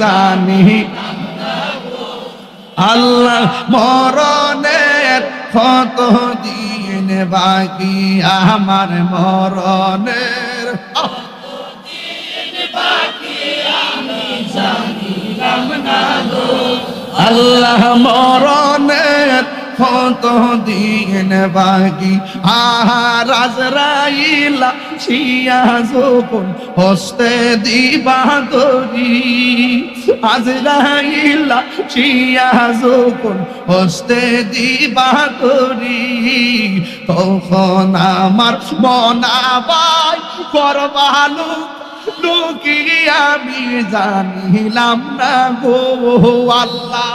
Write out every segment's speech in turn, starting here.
জানি। আল্লাহ মরণের কত দিন বাকি আমার মরণের আল্লাহ মরণের কত দিন বাকি আহার আজরাইলা ছিয়া যখন হস্তে দিবা তরি আজরাইলা ছিয়া যখন হস্তে দিবা তরি তখন আমার মনাবাই করবালু লুকি আমি জানিলাম না গো আল্লাহ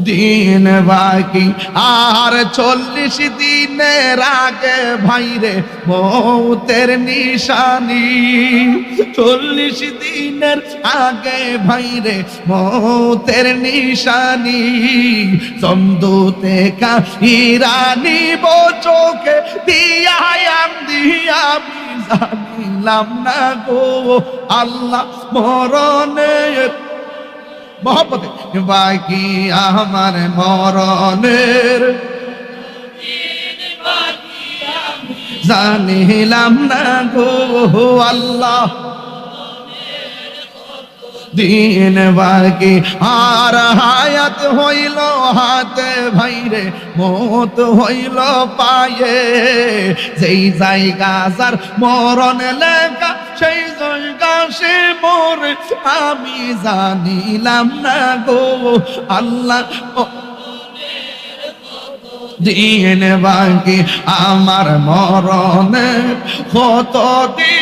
দিন বাকি। আর চল্লিশ দিনের আগে ভাইরে মৌতের নিশানি। চল্লিশ দিনের আগে ভাইরে মৌতের নিশানি। কাহিরানি বো চোখে দিয়াম দিয়ামি জানিলাম না গো। আল্লাহ মরণের মহব্বতে। বাকি আমার মরণের? জানিলাম না গো আল্লাহ। দিন বাকি আর হায়াত হইল হাতে ভাইরে, মত হইল পায়ে। যেই জায়গা যার মরণ লেখা, সেই জায়গা সে মোর। আমি জানিলাম না গো আল্লাহ। দিন বাকি আমার মরণে কত দিন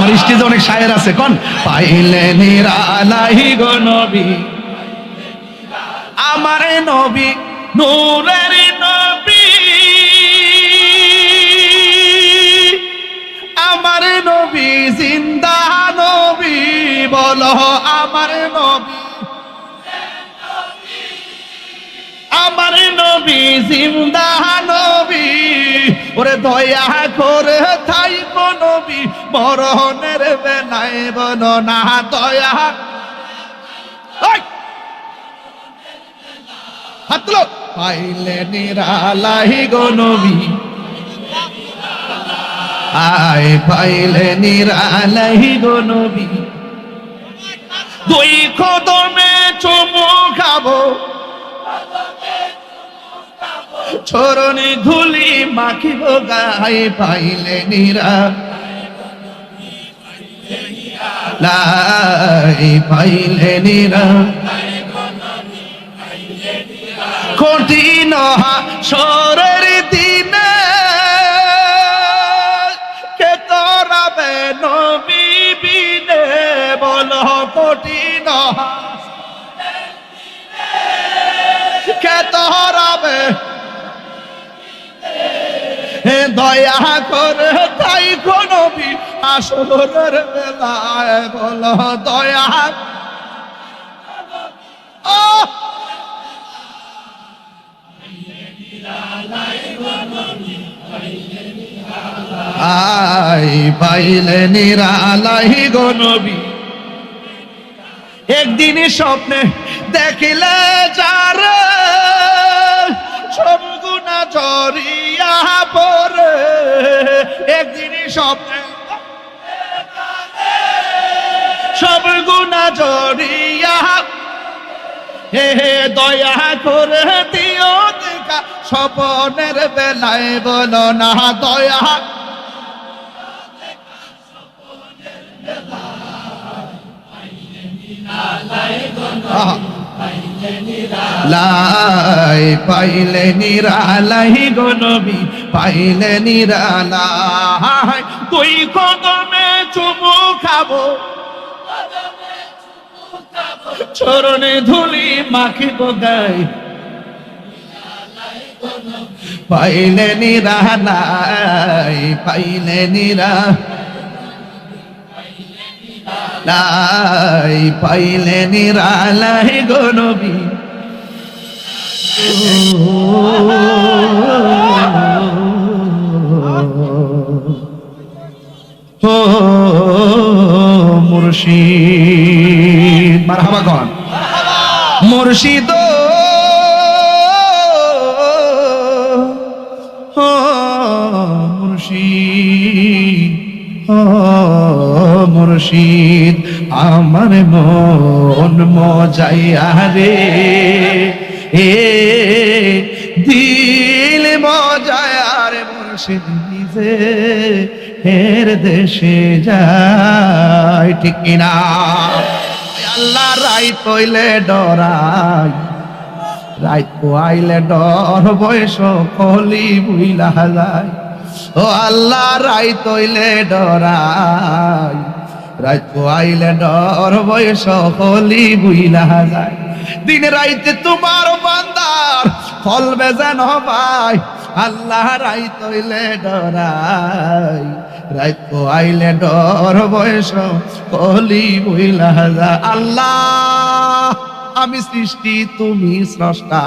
আমার স্টেজে অনেক শায়ের আছে, কোন? পাইলে গো নবী। আমার নবী, নূরের নবী। আমার নবী, জিন্দা নবী, বলো আমার নবী। আমার নবী, জিন্দা নবী। ওরে দয়া করে থাই নবী মরণের বেলায় বলো না, দয়া। ওই! হাত তুলো। পাইলে নিরালাই গো আয়, পাইলে নিরালাই গো দুই কদমে চরণে ধুলি মাখিব গায়ে পাইলে নিরা। লাই পাইলে নিরা। কঠিন সরের দিনে কে তোরাবে নবী বিনে বল কঠিন কে তোরাবে দয়া করে তাই নবী আসরের বেলায় বল, দয়া আই পাইলে নিরালাই গো নবী। একদিন স্বপ্নে দেখিলে যার দয়া করে দিও দেখা, স্বপনের বেলায় বলো না দয়া। লাই পাইলে নিরালাই গো নবী, পাইলে নিরালাই। তুই কদমে চুমু খাব? চরণে ধুলি মাখিব গাই। পাইলে নিরালাই পাইলে নিরা লাই পাইলে নিরালাই গো নবী। ও মুর্শিদ। মুর্শিদ। মুর্শিদ আমার মন মজাইয়া রে। এ দিল মজায়া রে মুর্শিদ নিজে হের দেশে যায় ঠিক কিনা। আল্লাহ রাই কইলে ডরাই। রাইত পোয়াইলে ডর বয়স কলি বুইলা যায় ও আল্লাহ রাই তৈলে ডরাই। রাইত পোয়াইলে ডর বয়স কলি বুইলা যায় দিন রাইতে তোমার বান্দার ফল বেজান ভাই। আল্লাহ রাই তৈলে ডরাই। রাইত পোয়াইলে ডর বয়স কলি বুইলা আল্লাহ, আমি সৃষ্টি, তুমি স্রষ্টা।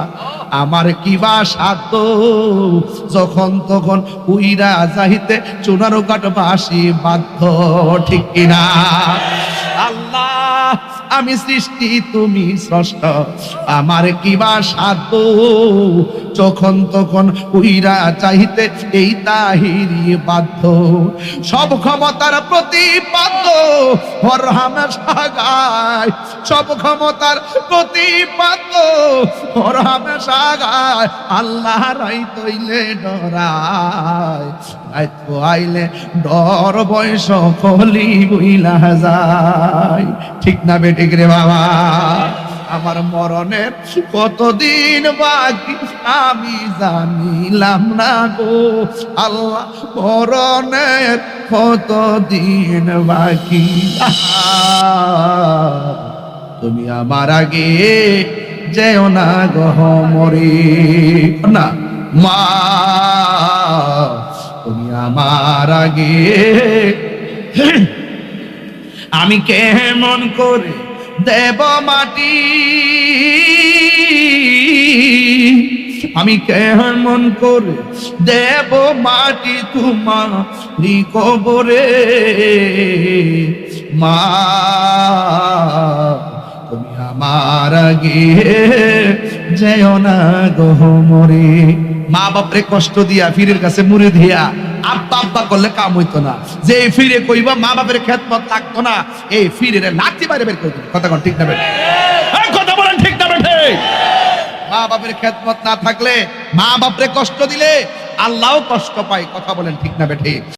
আমার কিবা সাধ্য? যখন তখন উইরা যাইতে চুনারো কাট বাসি বাধ্য, ঠিক কিনা? আল্লাহ, আমি সৃষ্টি, তুমি স্রষ্ট। আমার কিবা সাধ্য? যখন তখন উইরা চাইতে এই তাহিরি বাধ্য। সব ক্ষমতার প্রতিপাদ্য হর হামেশা গায় সব ক্ষমতার প্রতিপাদ্য হর হামেশা গায় আল্লাহ রাই তৈলে ডরায়। রাইত আইলে ডর বয়স কলি বইলা যায়। ঠিক না বেটিক রে বাবা? আমার মরণের কতদিন বাকি আমি জানিলাম না গো। আল্লাহ, মরণের কতদিন বাকি? তুমি আমার আগে যেও না গহ মরে। না, মা, তুমি আমার আগে। আমি কেমন করে দেব মাটি। আমি কেমন করে দেব মাটি তোমার কবরে মা, তুমি আমার আগে যেও না গহ মরে। মা বাপরে কষ্ট দিয়া ফিরের কাছে মুড়ে দিয়া আব্বা আব্বা করলে কাম হইতো না। যে ফিরে কইবা মা বাপের খেদমত লাগতো না, এই ফিরে লাঠি বাইরে বের করে কথা কোন ঠিক না বেটে কথা বলেন ঠিক না বেটে মা বাপের খেদমত না থাকলে মা বাপরে কষ্ট দিলে আল্লাহও কষ্ট পায়। কথা বলেন ঠিক না বেঠে?